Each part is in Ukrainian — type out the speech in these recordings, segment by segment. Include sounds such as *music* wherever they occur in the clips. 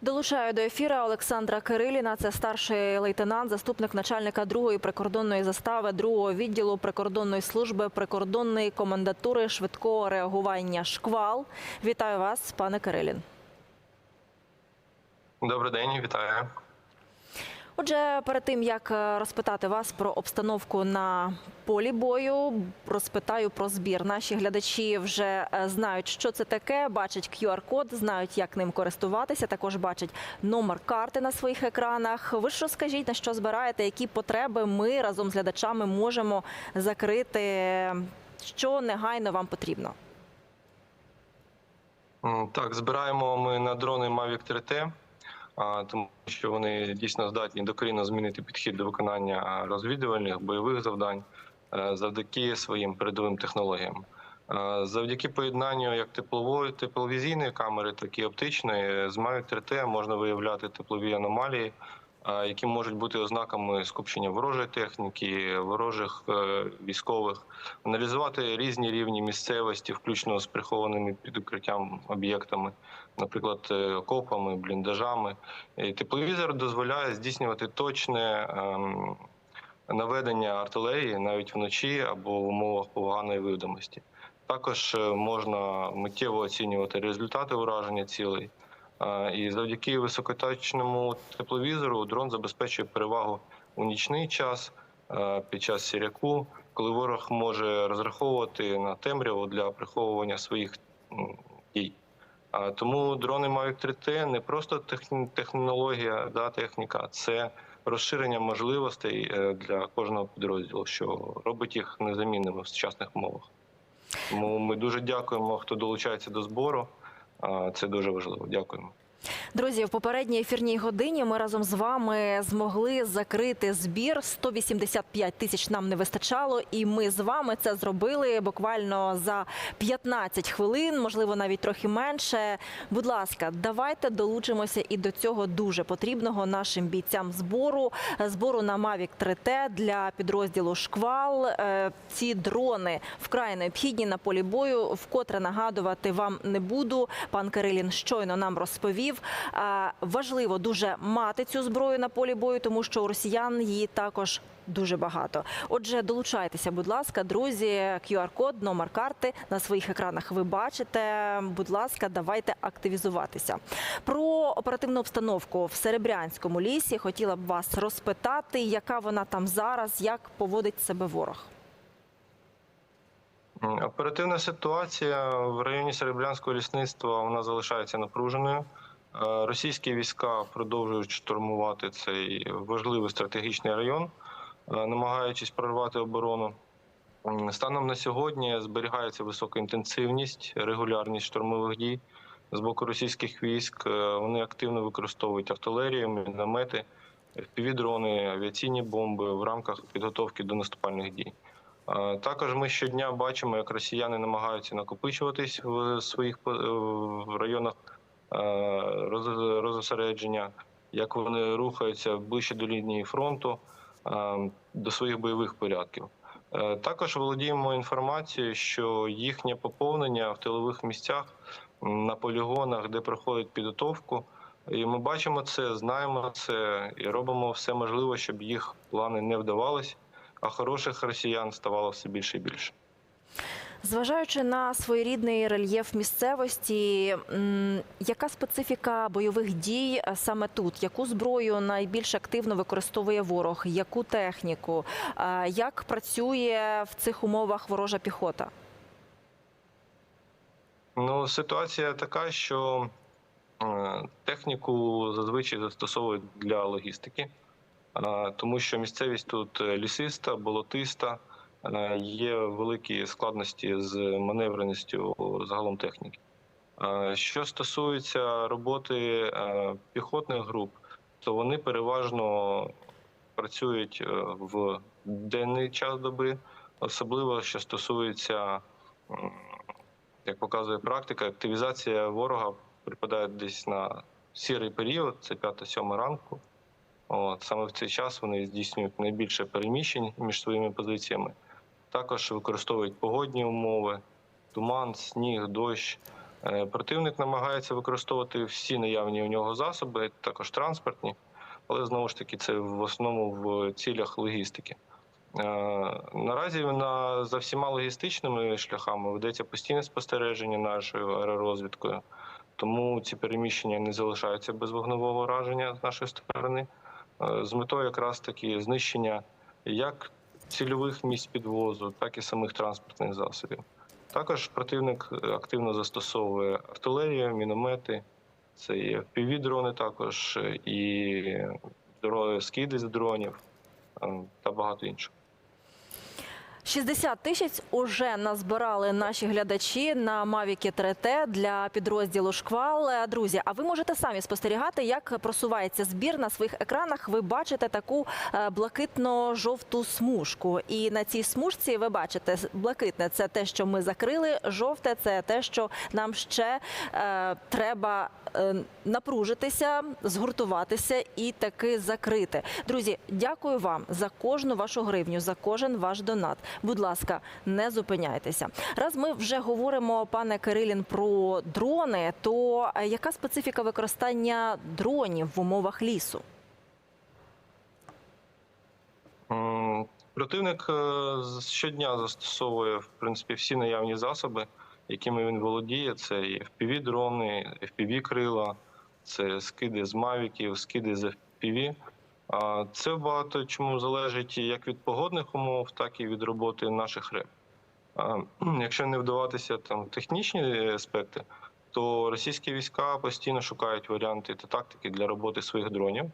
Долучаю до ефіра Олександра Кириліна. Це старший лейтенант, заступник начальника другої прикордонної застави другого відділу прикордонної служби прикордонної комендатури швидкого реагування «Шквал». Вітаю вас, пане Кирилін. Добрий день, вітаю. Отже, перед тим як е, розпитати вас про обстановку на полі бою, розпитаю про збір. Наші глядачі вже е, знають, що це таке. Бачать QR-код, знають, як ним користуватися. Також бачать номер карти на своїх екранах. Ви ж розкажіть, на що збираєте, які потреби ми разом з глядачами можемо закрити, що негайно вам потрібно. Так, збираємо ми на дрони Mavic 3T, а, тому що вони дійсно здатні докорінно змінити підхід до виконання розвідувальних бойових завдань е, завдяки своїм передовим технологіям. Е, Завдяки поєднанню як теплової тепловізійної камери, так і оптичної з Mavic 3T можна виявляти теплові аномалії, які можуть бути ознаками скупчення ворожої техніки, ворожих е, військових, аналізувати різні рівні місцевості, включно з прихованими під укриттям об'єктами, наприклад, е, окопами, бліндажами. І Тепловізор дозволяє здійснювати точне ем, наведення артилерії навіть вночі або в умовах поганої видимості. Також е, можна миттєво оцінювати результати ураження цілей. Е, І завдяки високоточному тепловізору дрон забезпечує перевагу у нічний час е, під час сіряку, коли ворог може розраховувати на темряву для приховування своїх дій. Тому дрони Mavic 3T не просто технологія, да, техніка, це розширення можливостей е, для кожного підрозділу, що робить їх незамінними в сучасних умовах. Тому ми дуже дякуємо, хто долучається до збору. Це дуже важливо. Дякуємо. Друзі, в попередній ефірній годині ми разом з вами змогли закрити збір. 185 тисяч нам не вистачало, і ми з вами це зробили буквально за 15 хвилин, можливо, навіть трохи менше. Будь ласка, давайте долучимося і до цього дуже потрібного нашим бійцям збору збору на Mavic 3T для підрозділу Шквал. Е, Ці дрони вкрай необхідні на полі бою. Вкотре нагадувати вам не буду. Пан Кирилін щойно нам розповів. Важливо дуже мати цю зброю на полі бою, тому що у росіян її також дуже багато. Отже, долучайтеся, будь ласка, друзі. QR-код, номер карти на своїх екранах ви бачите. Будь ласка, давайте активізуватися. Про оперативну обстановку в Серебрянському лісі хотіла б вас розпитати, яка вона там зараз, як поводить себе ворог. Оперативна ситуація в районі Серебрянського лісництва вона залишається напруженою. Е, Російські війська продовжують штурмувати цей важливий стратегічний район, е, намагаючись прорвати оборону. Станом на сьогодні зберігається висока інтенсивність, регулярність штурмових дій з боку російських військ. Е, Вони активно використовують артилерію, міномети, впівдрони, авіаційні бомби в рамках підготовки до наступальних дій. Також ми щодня бачимо, як росіяни намагаються накопичуватись в своїх районах розосередження, як вони рухаються ближче до лінії фронту, е, до своїх бойових порядків. Е, Також володіємо інформацією, що їхнє поповнення в тилових місцях на полігонах, де проходять підготовку. І ми бачимо це, знаємо це і робимо все можливе, щоб їх плани не вдавались а хороших росіян ставало все більше і більше. Зважаючи на своєрідний рельєф місцевості, яка специфіка бойових дій саме тут? Яку зброю найбільш активно використовує ворог? Яку техніку? Як працює в цих умовах ворожа піхота? Ну, ситуація така, що е, техніку зазвичай застосовують для логістики, тому що місцевість тут е, лісиста, болотиста, є великі складності з маневреністю загалом техніки. Е, Що стосується роботи е, піхотних груп, то вони переважно працюють е, в денний час доби, особливо що стосується, як показує практика, активізація ворога припадає десь на сірий період, це 5-7 ранку. От, саме в цей час вони здійснюють найбільше переміщень між своїми позиціями. Також використовують погодні умови, туман, сніг, дощ. Е, Противник намагається використовувати всі наявні у нього засоби, також транспортні, але знову ж таки це в основному в цілях логістики. Е, Наразі на, за всіма логістичними шляхами ведеться постійне спостереження нашою аеророзвідкою, тому ці переміщення не залишаються без вогневого ураження з нашої сторони, е, з метою якраз таки знищення як цільових місць підвозу, так і самих транспортних засобів. Також противник активно застосовує артилерію, міномети, це є FPV-дрони також, і дрони, скиди з дронів е, та багато іншого. 60 тисяч уже назбирали наші глядачі на Mavic 3T для підрозділу Шквал. Е, Друзі, а ви можете самі спостерігати, як просувається збір на своїх екранах. Ви бачите таку е, блакитно-жовту смужку. І на цій смужці ви бачите блакитне це те, що ми закрили. Жовте це те, що нам ще е, треба е, напружитися, згуртуватися і таки закрити. Друзі, дякую вам за кожну вашу гривню, за кожен ваш донат. Будь ласка, не зупиняйтеся. Раз ми вже говоримо, пане Кирилін, про дрони, то е, яка специфіка використання дронів в умовах лісу? Противник е, щодня застосовує в принципі всі наявні засоби, якими він володіє. Це і FPV-дрони, FPV-крила, це скиди з мавіків, скиди з FPV. Це багато чому залежить як від погодних умов, так і від роботи наших. А, *clears throat* Якщо не вдаватися там в технічні аспекти, то російські війська постійно шукають варіанти та тактики для роботи своїх дронів.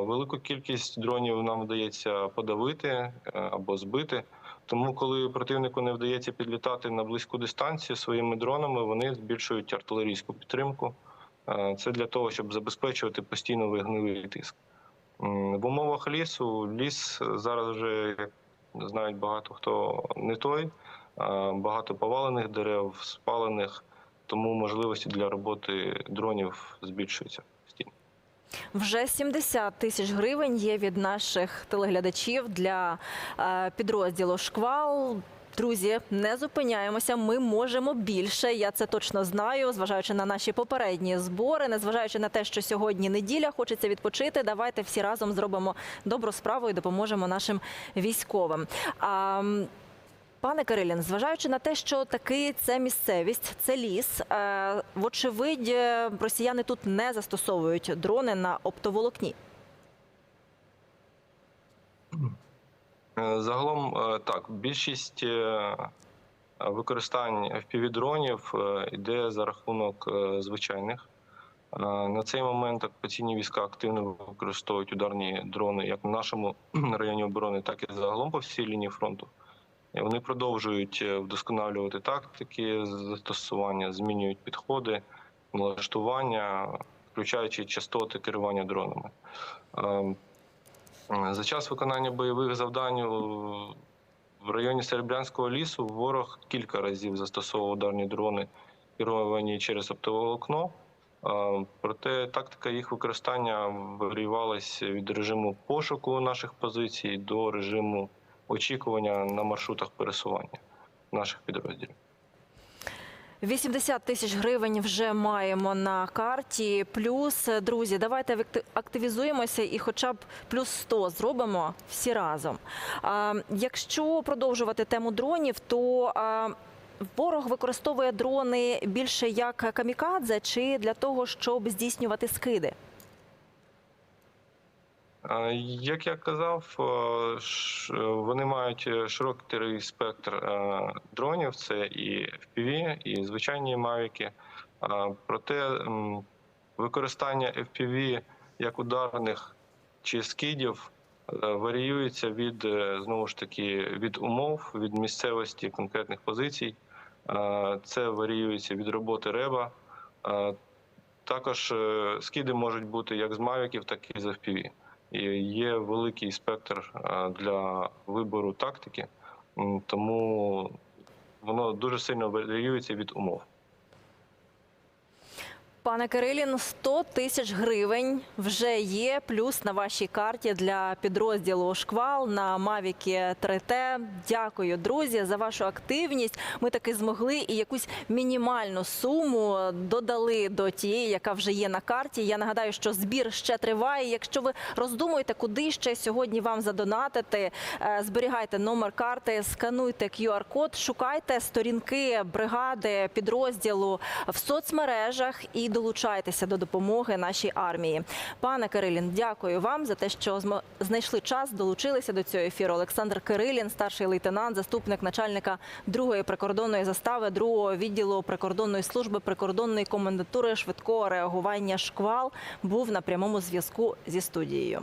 Велику кількість дронів нам вдається подавити е, або збити. Тому, коли противнику не вдається підлітати на близьку дистанцію своїми дронами, вони збільшують артилерійську підтримку. Е, Це для того, щоб забезпечувати постійно вогневий тиск. В умовах лісу ліс зараз вже знають багато хто не той. Багато повалених дерев, спалених, тому можливості для роботи дронів збільшуються. Вже 70 тисяч гривень є від наших телеглядачів для е, підрозділу Шквал. Друзі, не зупиняємося. Ми можемо більше. Я це точно знаю, зважаючи на наші попередні збори, незважаючи на те, що сьогодні неділя, хочеться відпочити. Давайте всі разом зробимо добру справу і допоможемо нашим військовим. А, Пане Кирилін, зважаючи на те, що таки це місцевість, це ліс, е, вочевидь, е, росіяни тут не застосовують дрони на оптоволокні. Загалом е, так, більшість е, використань FPV-дронів е, йде за рахунок е, звичайних. Е, На цей момент окупаційні війська активно використовують ударні дрони як на нашому *clears throat* районі оборони, так і загалом по всій лінії фронту. Вони продовжують е, вдосконалювати тактики застосування, змінюють підходи, налаштування, включаючи частоти керування дронами. Е, за час виконання бойових завдань в районі Серебрянського лісу ворог кілька разів застосовував ударні дрони, керовані через оптоволокно. А, Проте тактика їх використання варіювалася від режиму пошуку наших позицій до режиму очікування на маршрутах пересування наших підрозділів. 80 тисяч гривень вже маємо на карті. Плюс, друзі, давайте активізуємося і хоча б плюс 100 зробимо всі разом. Якщо продовжувати тему дронів, то ворог використовує дрони більше як камікадзе чи для того, щоб здійснювати скиди. Е, Як я казав, е, вони мають е, широкий спектр е, дронів. Це і FPV, і звичайні мавіки. Е, Проте використання FPV як ударних чи скидів е, варіюється від е, знову ж таки від умов, від місцевості конкретних позицій. Е, Це варіюється від роботи реба. Е, Також е, скиди можуть бути як з мавіків, так і з FPV. Є великий спектр е, для вибору тактики, тому воно дуже сильно варіюється від умов. Пане Кирилін, 100 тисяч гривень вже є. Плюс на вашій карті для підрозділу Шквал на Мавікі 3T. Дякую, друзі, за вашу активність. Ми таки змогли і якусь мінімальну суму додали до тієї, яка вже є на карті. Я нагадаю, що збір ще триває. Якщо ви роздумуєте, куди ще сьогодні вам задонатити, е, зберігайте номер карти, скануйте QR-код, шукайте сторінки бригади підрозділу в соцмережах і долучайтеся до допомоги нашій армії. Пане Кирилін, дякую вам за те, що знайшли час, долучилися до цього ефіру. Олександр Кирилін, старший лейтенант, заступник начальника другої прикордонної застави, другого відділу прикордонної служби прикордонної комендатури швидкого реагування шквал, був на прямому зв'язку зі студією.